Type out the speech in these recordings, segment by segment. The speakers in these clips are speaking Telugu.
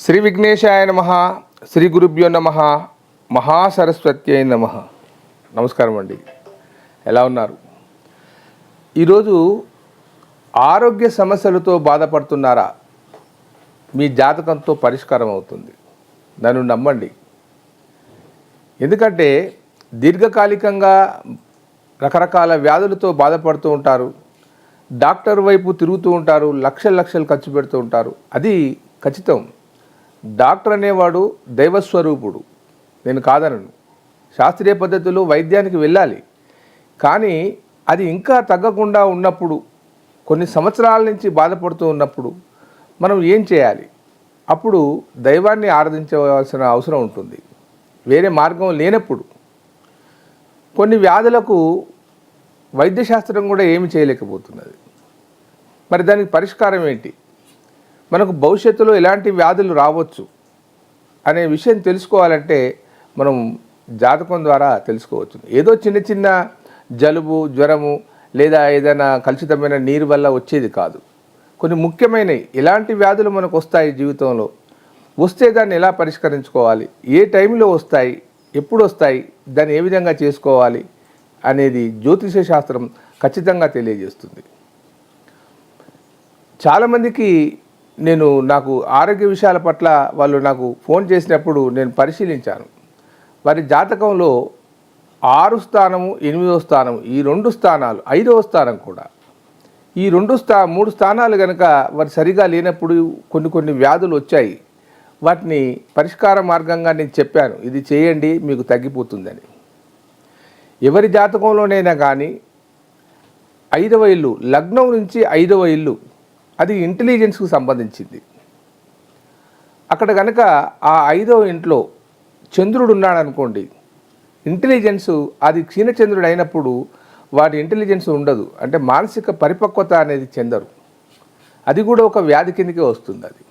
శ్రీ విఘ్నేశాయ నమ శ్రీ గురుభ్యో నమ మహాసరస్వత్యై నమ. నమస్కారం అండి. ఎలా ఉన్నారు? ఈరోజు ఆరోగ్య సమస్యలతో బాధపడుతున్నారా? మీ జాతకంతో పరిష్కారం అవుతుంది. నన్ను నమ్మండి. ఎందుకంటే దీర్ఘకాలికంగా రకరకాల వ్యాధులతో బాధపడుతూ ఉంటారు. డాక్టర్ వైపు తిరుగుతూ ఉంటారు. లక్షల లక్షలు ఖర్చు పెడుతూ ఉంటారు. అది ఖచ్చితం. డాక్టర్ అనేవాడు దైవస్వరూపుడు. నేను కాదనను. శాస్త్రీయ పద్ధతిలో వైద్యానికి వెళ్ళాలి. కానీ అది ఇంకా తగ్గకుండా ఉన్నప్పుడు కొన్ని సంవత్సరాల నుంచి బాధపడుతూ ఉన్నప్పుడు మనం ఏం చేయాలి? అప్పుడు దైవాన్ని ఆరాధించవలసిన అవసరం ఉంటుంది. వేరే మార్గం లేనప్పుడు. కొన్ని వ్యాధులకు వైద్యశాస్త్రం కూడా ఏమి చేయలేకపోతున్నది. మరి దానికి పరిష్కారం ఏంటి? మనకు భవిష్యత్తులో ఎలాంటి వ్యాధులు రావచ్చు అనే విషయం తెలుసుకోవాలంటే మనం జాతకం ద్వారా తెలుసుకోవచ్చు. ఏదో చిన్న చిన్న జలుబు జ్వరము లేదా ఏదైనా కలుషితమైన నీరు వల్ల వచ్చేది కాదు. కొన్ని ముఖ్యమైనవి ఎలాంటి వ్యాధులు మనకు వస్తాయి జీవితంలో? వస్తే దాన్ని ఎలా పరిష్కరించుకోవాలి? ఏ టైంలో వస్తాయి? ఎప్పుడు వస్తాయి? దాన్ని ఏ విధంగా చేసుకోవాలి? అనేది జ్యోతిష శాస్త్రం ఖచ్చితంగా తెలియజేస్తుంది. చాలామందికి నేను నాకు ఆరోగ్య విషయాల పట్ల వాళ్ళు నాకు ఫోన్ చేసినప్పుడు నేను పరిశీలించాను. వారి జాతకంలో ఆరు స్థానము ఎనిమిదో స్థానం ఈ రెండు స్థానాలు ఐదవ స్థానం కూడా. ఈ రెండు స్థా మూడు స్థానాలు కనుక వారు సరిగా లేనప్పుడు కొన్ని కొన్ని వ్యాధులు వచ్చాయి. వాటిని పరిష్కార మార్గంగా నేను చెప్పాను ఇది చేయండి మీకు తగ్గిపోతుందని. ఎవరి జాతకంలోనైనా కానీ ఐదవ ఇల్లు లగ్నం నుంచి ఐదవ ఇల్లు అది ఇంటెలిజెన్స్కు సంబంధించింది. అక్కడ కనుక ఆ ఐదవ ఇంట్లో చంద్రుడు ఉన్నాడు అనుకోండి ఇంటెలిజెన్స్ అది క్షీణచంద్రుడు అయినప్పుడు వాటి ఇంటెలిజెన్స్ ఉండదు. అంటే మానసిక పరిపక్వత అనేది చెందరు. అది కూడా ఒక వ్యాధి కిందకే వస్తుంది అది.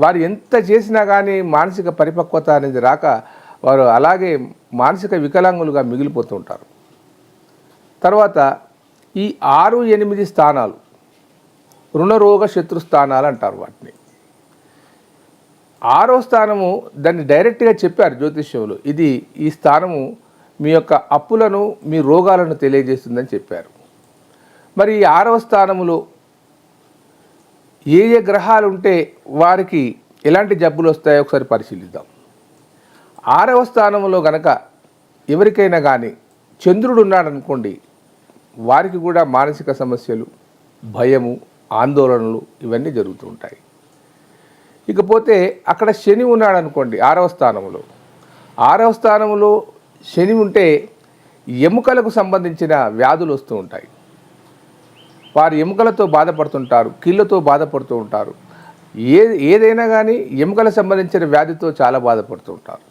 వారు ఎంత చేసినా కానీ మానసిక పరిపక్వత అనేది రాక వారు అలాగే మానసిక వికలాంగులుగా మిగిలిపోతుంటారు తర్వాత ఈ ఆరు ఎనిమిది స్థానాలు రుణరోగ శత్రు స్థానాలు అంటారు వాటిని. ఆరో స్థానము దాన్ని డైరెక్ట్గా చెప్పారు జ్యోతిష్యంలో ఇది ఈ స్థానము మీ యొక్క అప్పులను మీ రోగాలను తెలియజేస్తుందని చెప్పారు. మరి ఈ ఆరవ స్థానములో ఏ ఏ గ్రహాలు ఉంటే వారికి ఎలాంటి జబ్బులు వస్తాయో ఒకసారి పరిశీలిద్దాం. ఆరవ స్థానంలో గనక ఎవరికైనా కానీ చంద్రుడు ఉన్నాడనుకోండి వారికి కూడా మానసిక సమస్యలు భయము ఆందోళనలు ఇవన్నీ జరుగుతూ ఉంటాయి. ఇకపోతే అక్కడ శని ఉన్నాడు అనుకోండి ఆరవ స్థానంలో. ఆరవ స్థానంలో శని ఉంటే ఎముకలకు సంబంధించిన వ్యాధులు వస్తూ ఉంటాయి. వారు ఎముకలతో బాధపడుతుంటారు కీళ్ళతో బాధపడుతూ ఉంటారు. ఏ ఏదైనా కానీ ఎముకలకు సంబంధించిన వ్యాధితో చాలా బాధపడుతూ ఉంటారు.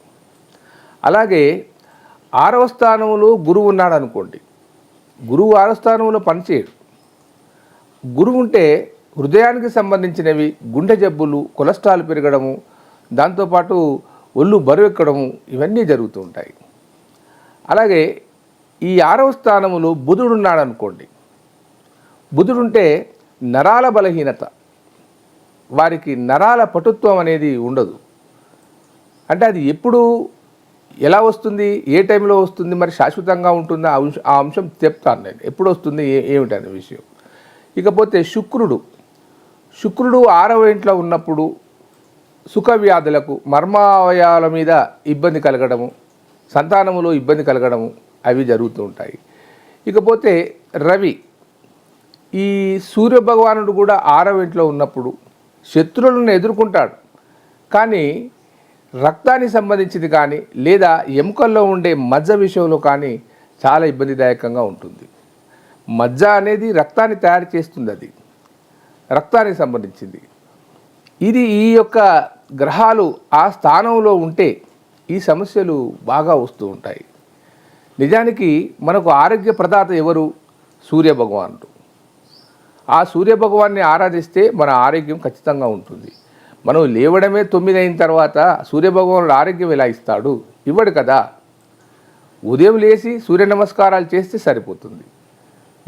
అలాగే ఆరవ స్థానంలో గురువు ఉన్నాడు అనుకోండి గురువు ఆరవ స్థానంలో పనిచేయడు. గురువు ఉంటే హృదయానికి సంబంధించినవి గుండె జబ్బులు కొలెస్ట్రాల్ పెరగడము దాంతోపాటు ఒళ్ళు బరువెక్కడము ఇవన్నీ జరుగుతూ ఉంటాయి. అలాగే ఈ ఆరవ స్థానములో బుధుడు ఉన్నాడు అనుకోండి బుధుడుంటే నరాల బలహీనత. వారికి నరాల పటుత్వం అనేది ఉండదు. అంటే అది ఎప్పుడు ఎలా వస్తుంది ఏ టైంలో వస్తుంది మరి శాశ్వతంగా ఉంటుందా ఆ అంశం ఆ అంశం చెప్తాను నేను. ఎప్పుడు వస్తుంది ఏ ఏమిటనే విషయం. ఇకపోతే శుక్రుడు. శుక్రుడు ఆరవ ఇంట్లో ఉన్నప్పుడు సుఖవ్యాధులకు మర్మావయాల మీద ఇబ్బంది కలగడము సంతానములో ఇబ్బంది కలగడము అవి జరుగుతూ ఉంటాయి. ఇకపోతే రవి ఈ సూర్య భగవానుడు కూడా ఆరవ ఇంట్లో ఉన్నప్పుడు శత్రువులను ఎదుర్కొంటాడు. కానీ రక్తానికి సంబంధించింది కానీ లేదా ఎముకల్లో ఉండే మజ్జ విషయంలో కానీ చాలా ఇబ్బందిదాయకంగా ఉంటుంది. మజ్జ అనేది రక్తాన్ని తయారు చేస్తుంది అది. రక్తానికి సంబంధించింది. ఇది ఈ యొక్క గ్రహాలు ఆ స్థానంలో ఉంటే ఈ సమస్యలు బాగా వస్తూ ఉంటాయి. నిజానికి మనకు ఆరోగ్య ప్రదాత ఎవరు? సూర్యభగవానుడు ఆ సూర్య భగవాన్ని ఆరాధిస్తే మన ఆరోగ్యం ఖచ్చితంగా ఉంటుంది. మనం లేవడమే తొమ్మిది అయిన తర్వాత సూర్య భగవానుడు ఆరోగ్యం ఎలా ఇస్తాడు? ఇవ్వడు కదా. ఉదయం లేచి సూర్య నమస్కారాలు చేస్తే సరిపోతుంది.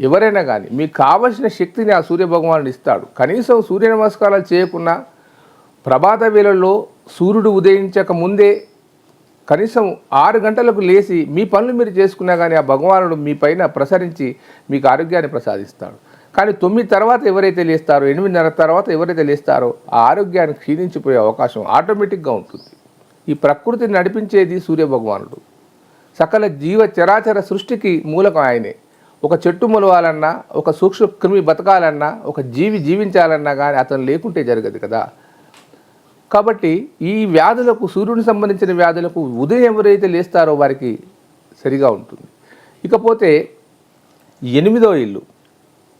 ఎవరైనా కానీ మీకు కావలసిన శక్తిని ఆ సూర్య భగవానుడు ఇస్తాడు. కనీసం సూర్య నమస్కారాలు చేయకుండా ప్రభాత వేళల్లో సూర్యుడు ఉదయించక ముందే కనీసం ఆరు గంటలకు లేచి మీ పనులు మీరు చేసుకున్నా కానీ ఆ భగవానుడు మీ పైన ప్రసరించి మీకు ఆరోగ్యాన్ని ప్రసాదిస్తాడు. కానీ తొమ్మిది తర్వాత ఎవరైతే లేస్తారో ఎనిమిదిన్నర తర్వాత ఎవరైతే లేస్తారో ఆ ఆరోగ్యాన్ని క్షీణించిపోయే అవకాశం ఆటోమేటిక్గా ఉంటుంది. ఈ ప్రకృతిని నడిపించేది సూర్య భగవానుడు. సకల జీవ చరాచర సృష్టికి మూలకం ఆయనే. ఒక చెట్టు మొలవాలన్నా ఒక సూక్ష్మ క్రిమి బతకాలన్నా ఒక జీవి జీవించాలన్నా కానీ అతను లేకుంటే జరగదు కదా. కాబట్టి ఈ వ్యాధులకు సూర్యుడికి సంబంధించిన వ్యాధులకు ఉదయం ఎవరైతే లేస్తారో వారికి సరిగా ఉంటుంది. ఇకపోతే ఎనిమిదో ఇల్లు.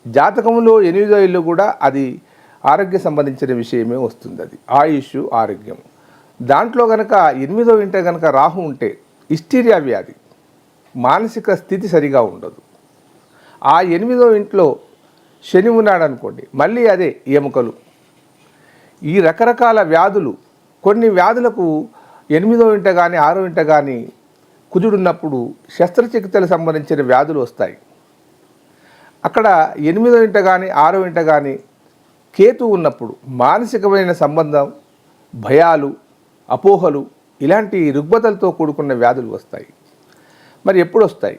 జాతకంలో ఎనిమిదో ఇల్లు కూడా అది ఆరోగ్య సంబంధించిన విషయమే వస్తుంది అది. ఆయుష్ ఆరోగ్యం. దాంట్లో కనుక ఎనిమిదో ఇంట కనుక రాహు ఉంటే ఇస్టీరియా వ్యాధి. మానసిక స్థితి సరిగా ఉండదు. ఆ ఎనిమిదో ఇంట్లో శని ఉన్నాడు అనుకోండి మళ్ళీ అదే ఎముకలు. ఈ రకరకాల వ్యాధులు కొన్ని వ్యాధులకు ఎనిమిదో ఇంట కానీ ఆరో ఇంట కానీ కుజుడున్నప్పుడు శస్త్రచికిత్సలకు సంబంధించిన వ్యాధులు వస్తాయి. అక్కడ ఎనిమిదో ఇంట కానీ ఆరో ఇంట కానీ కేతు ఉన్నప్పుడు మానసికమైన సంబంధం భయాలు అపోహలు ఇలాంటి రుగ్మతలతో కూడుకున్న వ్యాధులు వస్తాయి. మరి ఎప్పుడు వస్తాయి?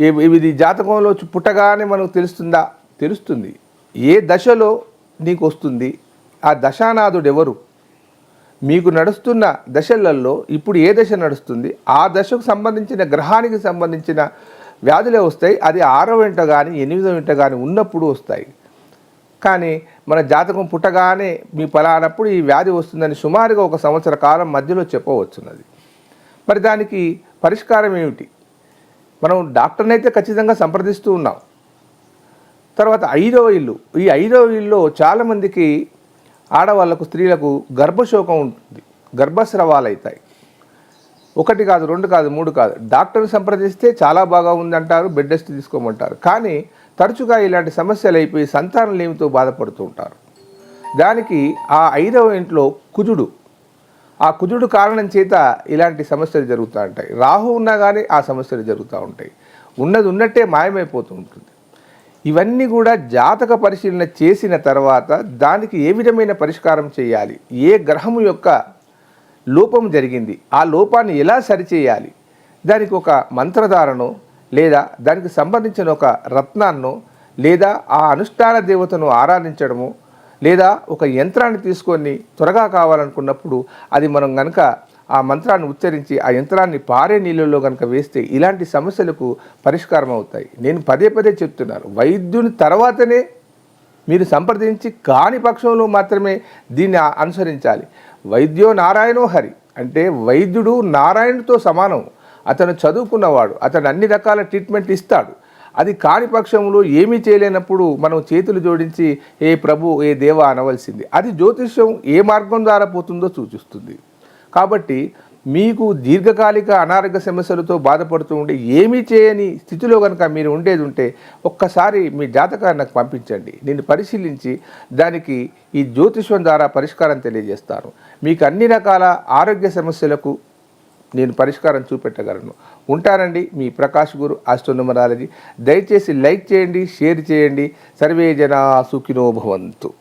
ఇది జాతకంలో పుట్టగానే మనకు తెలుస్తుందా? తెలుస్తుంది. ఏ దశలో నీకు వస్తుంది? ఆ దశానాథుడు ఎవరు మీకు నడుస్తున్న దశలలో ఇప్పుడు ఏ దశ నడుస్తుంది? ఆ దశకు సంబంధించిన గ్రహానికి సంబంధించిన వ్యాధులే వస్తాయి. అది ఆరో ఇంట కానీ ఎనిమిదో ఇంట కానీ ఉన్నప్పుడు వస్తాయి. కానీ మన జాతకం పుట్టగానే మీ ఫలానప్పుడు ఈ వ్యాధి వస్తుందని సుమారుగా ఒక సంవత్సర కాలం మధ్యలో చెప్పవచ్చున్నది. మరి దానికి పరిష్కారం ఏమిటి? మనం డాక్టర్ని అయితే ఖచ్చితంగా సంప్రదిస్తూ ఉన్నాం. తర్వాత ఐదవ ఇల్లు. ఈ ఐదవ ఇల్లులో చాలామందికి ఆడవాళ్ళకు స్త్రీలకు గర్భశోకం ఉంటుంది. గర్భస్రవాలు అవుతాయి ఒకటి కాదు రెండు కాదు మూడు కాదు. డాక్టర్ని సంప్రదిస్తే చాలా బాగా ఉందంటారు బెడ్ రెస్ట్ తీసుకోమంటారు. కానీ తరచుగా ఇలాంటి సమస్యలు అయిపోయి సంతానం లేమితో బాధపడుతూ ఉంటారు. దానికి ఆ ఐదవ ఇంట్లో కుజుడు ఆ కుజుడు కారణం చేత ఇలాంటి సమస్యలు జరుగుతూ ఉంటాయి. రాహు ఉన్నా కానీ ఆ సమస్యలు జరుగుతూ ఉంటాయి. ఉన్నది ఉన్నట్టే మాయమైపోతూ ఉంటుంది ఇవన్నీ కూడా జాతక పరిశీలన చేసిన తర్వాత దానికి ఏ విధమైన పరిష్కారం చేయాలి? ఏ గ్రహము యొక్క లోపం జరిగింది? ఆ లోపాన్ని ఎలా సరిచేయాలి? దానికి ఒక మంత్రధారను లేదా దానికి సంబంధించిన ఒక రత్నాన్నో లేదా ఆ అనుష్ఠాన దేవతను ఆరాధించడము లేదా ఒక యంత్రాన్ని తీసుకొని త్వరగా కావాలనుకున్నప్పుడు అది మనం గనక ఆ మంత్రాన్ని ఉచ్చరించి ఆ యంత్రాన్ని పారే నీళ్ళలో కనుక వేస్తే ఇలాంటి సమస్యలకు పరిష్కారం అవుతాయి. నేను పదే పదే చెప్తున్నాను వైద్యుని తర్వాతనే మీరు సంప్రదించి కాని పక్షంలో మాత్రమే దీన్ని అనుసరించాలి. వైద్యో నారాయణో హరి అంటే వైద్యుడు నారాయణుడితో సమానం. అతను చదువుకున్నవాడు అతను అన్ని రకాల ట్రీట్మెంట్ ఇస్తాడు. అది కాని పక్షంలో ఏమీ చేయలేనప్పుడు మనం చేతులు జోడించి ఏ ప్రభు ఏ దేవ అనవలసింది. అది జ్యోతిష్యం ఏ మార్గం ద్వారా పోతుందో సూచిస్తుంది. కాబట్టి మీకు దీర్ఘకాలిక అనారోగ్య సమస్యలతో బాధపడుతూ ఉంటే ఏమీ చేయని స్థితిలో కనుక మీరు ఉండేది ఉంటే ఒక్కసారి మీ జాతకాన్ని నాకు పంపించండి. నేను పరిశీలించి దానికి ఈ జ్యోతిష్యం ద్వారా పరిష్కారం తెలియజేస్తాను. మీకు అన్ని రకాల ఆరోగ్య సమస్యలకు నేను పరిష్కారం చూపెట్టగలను. ఉంటానండి మీ ప్రకాష్ గురు ఆస్ట్రోనమరాలజీ. దయచేసి లైక్ చేయండి షేర్ చేయండి. సర్వే జనా సుఖినో భవంతు.